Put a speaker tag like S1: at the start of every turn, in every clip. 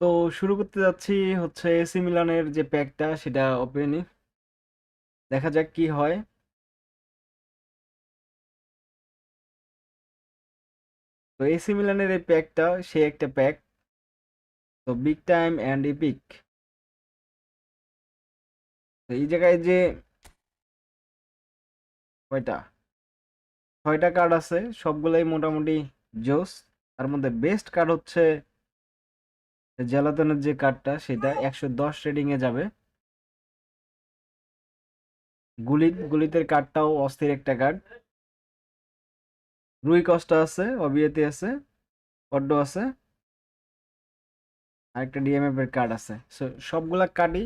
S1: তো শুরু করতে যাচ্ছি হচ্ছে এসি মিলানের যে প্যাকটা, সেটা ওপেনই দেখা যাক কি হয়। তো এসি মিলানের এই প্যাকটা সে একটা প্যাক। তো বিগ টাইম অ্যান্ড ইপিক তো এই জায়গায় যে কয়টা? ছয়টা কার্ড আছে, সবগুলোই মোটামুটি জোস। তার মধ্যে বেস্ট কার্ড হচ্ছে জ্বালাতনের যে কার্ডটা সেটা একশো দশ রেডিংয়ে যাবে। গুলিত গুলিতের কার্ডটাও অস্থির একটা কার্ড রুই কস্টা আছে, অবিয়েতে আছে অড্ড আছে, আরেকটা ডিএমএফ এর কার্ড আছে। সো সবগুলা কার্ডই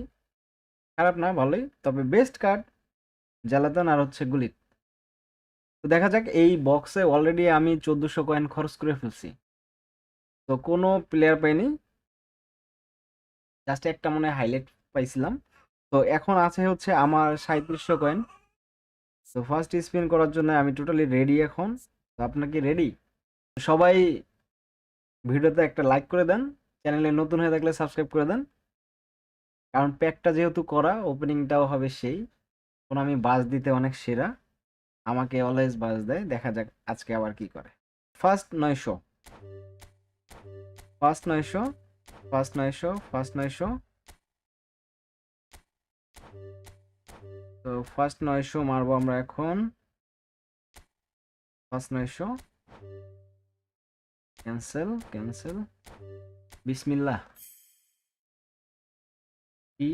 S1: খারাপ না, ভালোই, তবে বেস্ট কার্ড জ্বালাতন আর হচ্ছে গুলিত তো দেখা যাক, এই বক্সে অলরেডি আমি চোদ্দোশো কয়েন খরচ করে ফেলছি। তো কোনো প্লেয়ার পাইনি জাস্ট একটা মনে হাইলাইট পাইছিলাম। তো এখন আছে হচ্ছে আমার সাঁত্রিশশো কয়েন তো ফার্স্ট স্পিন করার জন্য আমি টোটালি রেডি এখন। তো আপনার কি রেডি সবাই ভিডিওতে একটা লাইক করে দেন। চ্যানেলে নতুন হয়ে থাকলে সাবস্ক্রাইব করে দেন। কারণ প্যাকটা যেহেতু করা ওপেনিংটাও হবে সেই। এখন আমি বাজ দিতে অনেক সেরা। আমাকে অলওয়েজ বাজ দেয়। দেখা যাক আজকে আবার কি করে। ফার্স্ট নয়শো। ফার্স্ট নয়শো। ফার্স্ট নয়শো ফার্স্ট নয়শো তো ফার্স্ট নয়শো মারবো আমরা এখন। ফার্স্ট নয়শো ক্যান্সেল ক্যান্সেল বিসমিল্লাহ কি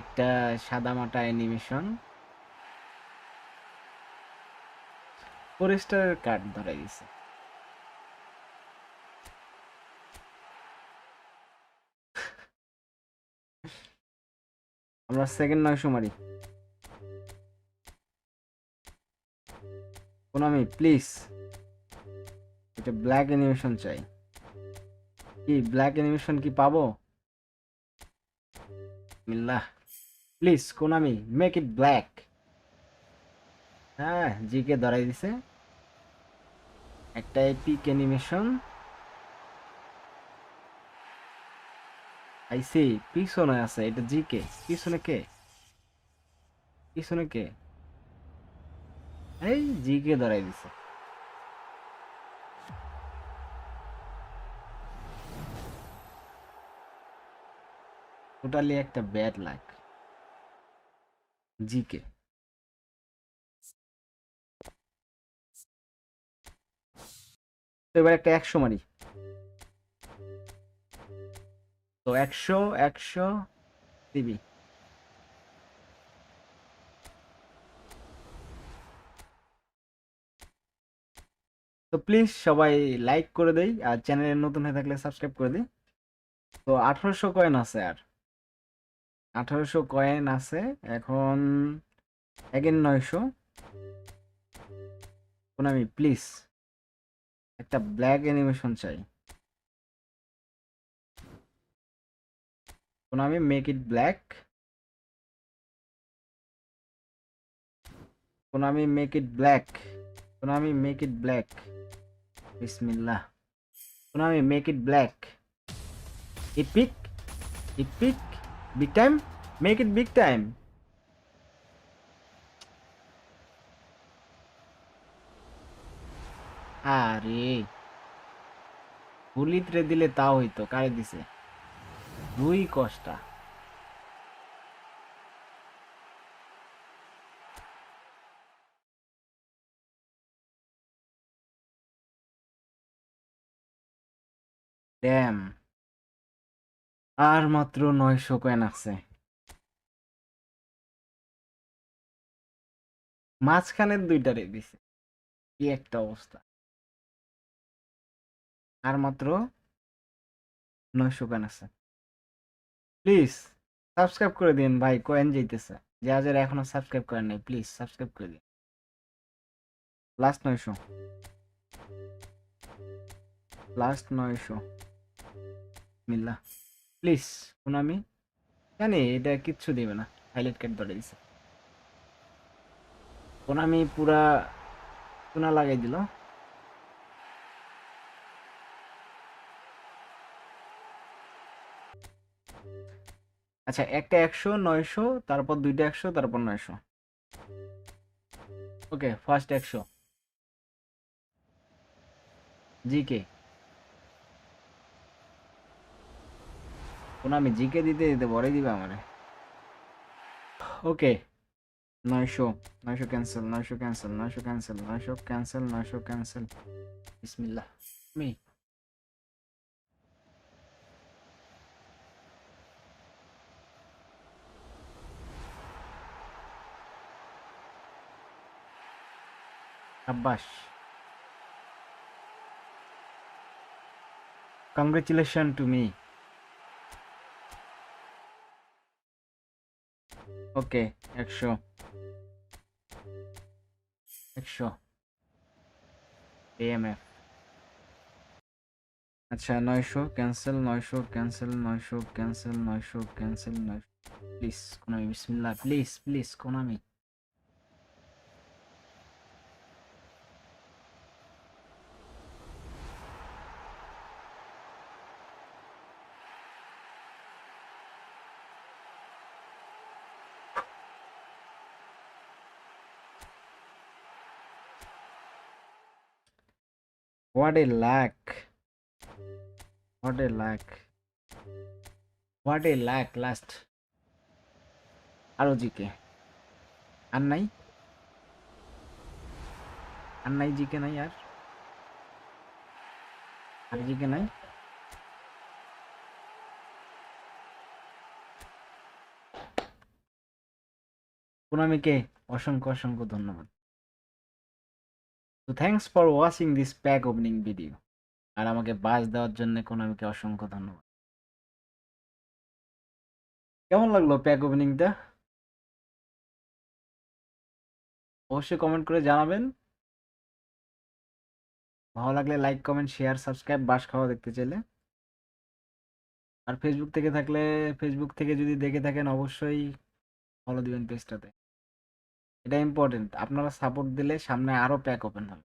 S1: একটা সাদামাটা অ্যানিমেশন ফরেস্টারের কার্ড ধরা গেছে। আমরা সেকেন্ড নয়শো মারি। কোনামি প্লিজ এটা ব্ল্যাক অ্যানিমেশন চাই। কি ব্ল্যাক অ্যানিমেশন কি পাবো? মিল্লাহ please Konami make it black হ্যাঁ জিকে ধরাই দিছে। একটা এপিক অ্যানিমেশন আইসি পিছনে আছে, এটা জি কে পিছনে কে? পিছনে কে? এই জি কে ধরাই দিছে। টোটালি একটা ব্যাড লাক জিকে এবার একটা একশো মারি। তো একশো একশো দিবি। তো প্লিজ সবাই লাইক করে দেই, আর চ্যানেলে নতুন হয়ে থাকলে সাবস্ক্রাইব করে দিই। তো আঠারোশো কয়েন আছে আর। আঠারোশো কয়েন আছে, এখন এগেন নয়শো। আমি প্লিজ একটা ব্ল্যাক অ্যানিমেশন চাই। আমি মেক ইট ব্ল্যাক আমি মেক ইট ব্ল্যাক আমি মেক ইট ব্ল্যাক বিসমিল্লাহ। আমি make it black it pick it pick big time make it big time আরে, হুলিত্রে দিলে তাও হইতো, কারে দিছে? রুই কষ্টা। ড্যাম। আর মাত্র নয়শো কয়েন আছে। মাঝখানের দুইটারে দিছে। কি একটা অবস্থা। আর মাত্র নয়শো কয়েন আছে। প্লিজ সাবস্ক্রাইব করে দিন ভাই, কয়েন যাইতেছে। যারা যারা এখনও সাবস্ক্রাইব করেন নাই প্লিজ সাবস্ক্রাইব করে দিন। লাস্ট নয়শো। লাস্ট নয়শো। মিল্লা প্লিজ আমি জানি, এটা কিচ্ছু দিবে না। হাইলাইট কার্ড ধরে দিছে। আমি পুরা সোনা লাগাই দিল। আচ্ছা একটা একশো, নয়শো, তারপর দুইটা একশো, তারপর নয়শো। ওকে ফার্স্ট একশো। জিকে। কোন আমি জিকে দিতে দিতে বড়ই দিবে আমারে। ওকে, নয়শো নয়শো ক্যান্সেল নয়শো ক্যান্সেল নয়শো ক্যান্সেল নয়শো ক্যান্সেল নয়শো ক্যান্সেল বিসমিল্লাহ। Me Abbas. Congratulations to me. Okay একশো। একশো। এএমএফ আচ্ছা নয়শো ক্যান্সেল নয়শো ক্যান্সেল নয়শো ক্যান্সেল নয়শো ক্যান্সেল নয়শো প্লিজ কোনামি বিসমিল্লাহ please please Konami What a lack. What a lack. What a lack last. আরও জিকে আর নাই আর নাই জিকে নাই আর আর জিকে নাই পুনামিকে অসংখ্য অসংখ্য ধন্যবাদ তো thanks for watching this pack opening video আর আমাকে বাস দেওয়ার জন্য কোনো আমাকে অসংখ্য ধন্যবাদ। কেমন লাগল প্যাক ওপেনিংটা অবশ্যই কমেন্ট করে জানাবেন। ভালো লাগলে লাইক কমেন্ট শেয়ার সাবস্ক্রাইব বাস খাওয়া দেখতে চাইলে। আর ফেসবুক থেকে থাকলে ফেসবুক থেকে যদি দেখে থাকেন অবশ্যই ফলো দিবেন পেজটাতে এটা ইম্পর্টেন্ট আপনারা সাপোর্ট দিলে সামনে আরও প্যাক ওপেন হবে।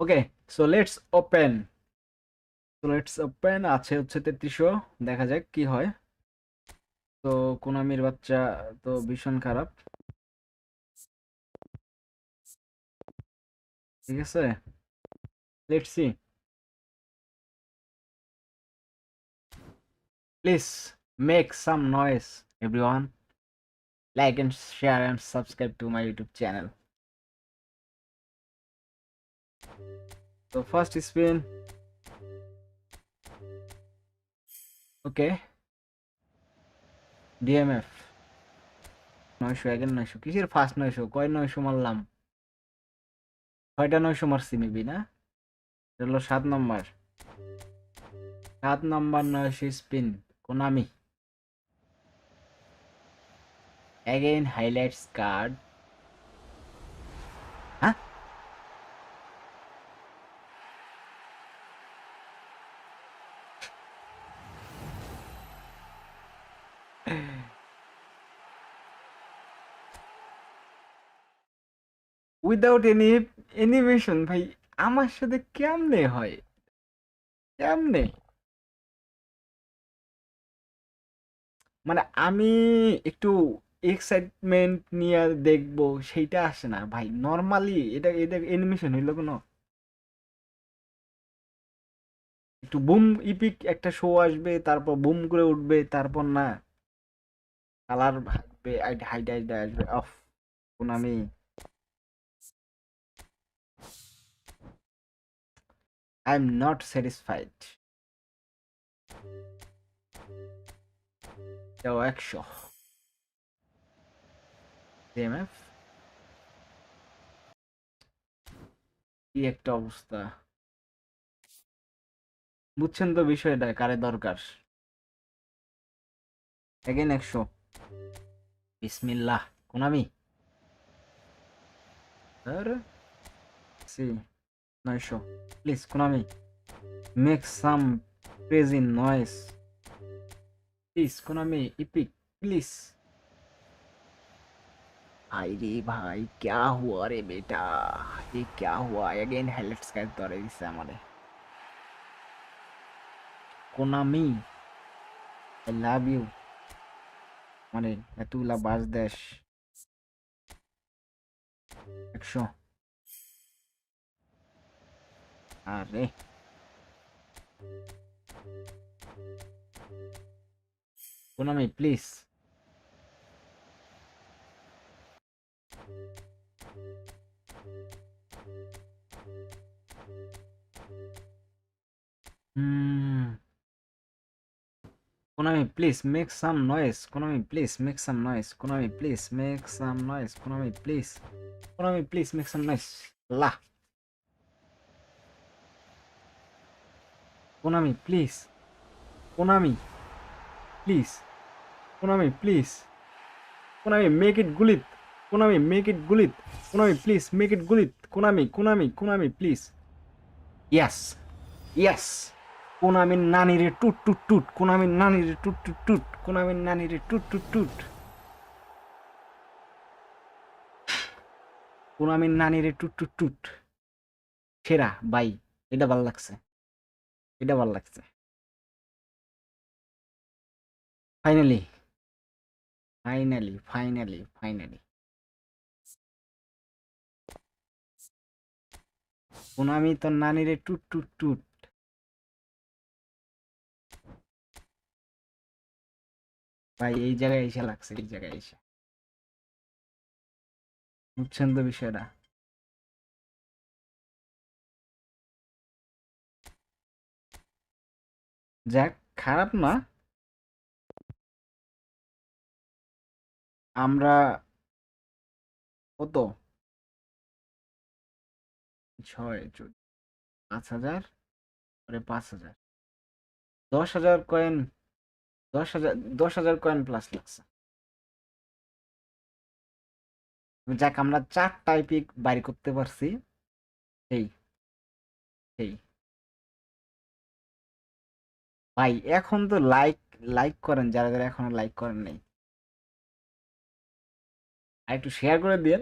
S1: Okay so let's open so let's open আছে হচ্ছে তেত্রিশশো। দেখা যাক কি হয়। তো কোনামির বাচ্চা তো ভীষণ খারাপ। ঠিক আছে? Let's see please make some noise everyone like and share and subscribe to my youtube channel. So, first spin okay. Dmf নয়শো এগেন নয়শো। কিসের ফার্স্ট নয়শো? কয় নয়শো মারলাম? ছয়টা নয়শো মারছি মেবি না? এটা হলো সাত নম্বর। সাত নম্বর নয়শো spin Konami. Again, highlights card. Without any animation ভাই, আমার সাথে কেমনে হয়? কেমনে? মানে আমি একটু এক্সাইটমেন্ট নিয়ে দেখব, সেইটা আসে না। ভাই নর্মালি এটা এটা অ্যানিমেশন হইল কোনো? একটু বুম ইপিক একটা শো আসবে, তারপর বুম করে উঠবে, তারপর না কালার হাঁটবে হাইট হাইট আসবে। অফ কোন আমি আই এম নট স্যাটিসফাইড যাও, একশো। ডিএমএফ কি একটা অবস্থা। বুঝছেন তো বিষয়টা, কারে দরকার? এগেন একশো। বিসমিল্লাহ, কোনামি। সি, নয়শো। Please, Konami. Make some noise please Konami, epic, please. अरे भाई क्या हुआ रे बेटा ये क्या हुआ अगेन हेलेट्स का दौरे दिसे हमारे कोनामी আই লাভ ইউ মানে এতগুলা বাস দেশ একশো আরে Konami please Hmm. Konami, please make some noise. Konami, please make some noise. Konami, please make some noise. Konami, please. Konami, please make some noise. La. Konami, please. Konami, please. Konami, please. Konami, make it gulit. Konami, make it gulit. Konami, please make it gulit. Konami, Konami, Konami, please. Yes. Yes. কোনামির নানি রে টুট টুট টুট কোনামির নানি রে টুট টুট টুট কোনামির নানি রে টুট টুট টুট কোনামির নানি রে টুট টুট টুট সেরা বাই এটা ভালো লাগছে এটা ভালো লাগছে finally finally finally finally Konami তোর নানি রে টুট টুট টুট। ভাই, এই জায়গায় এসে লাগছে, এই জায়গায় এসে। বুঝছেন তো বিষয়টা? যাক, খারাপ না। আমরা কত? ছয় চোদ্দ পাঁচ হাজার পরে পাঁচ হাজার। দশ হাজার কয়েন দশ হাজার দশ হাজার কয়েন প্লাস লাগছে। যাক, আমরা চারটা পিক বাইর করতে পারছি। সেই সেই ভাই, এখন তো লাইক লাইক করেন, যারা যারা এখনও লাইক করেন নাই। আর একটু শেয়ার করে দিন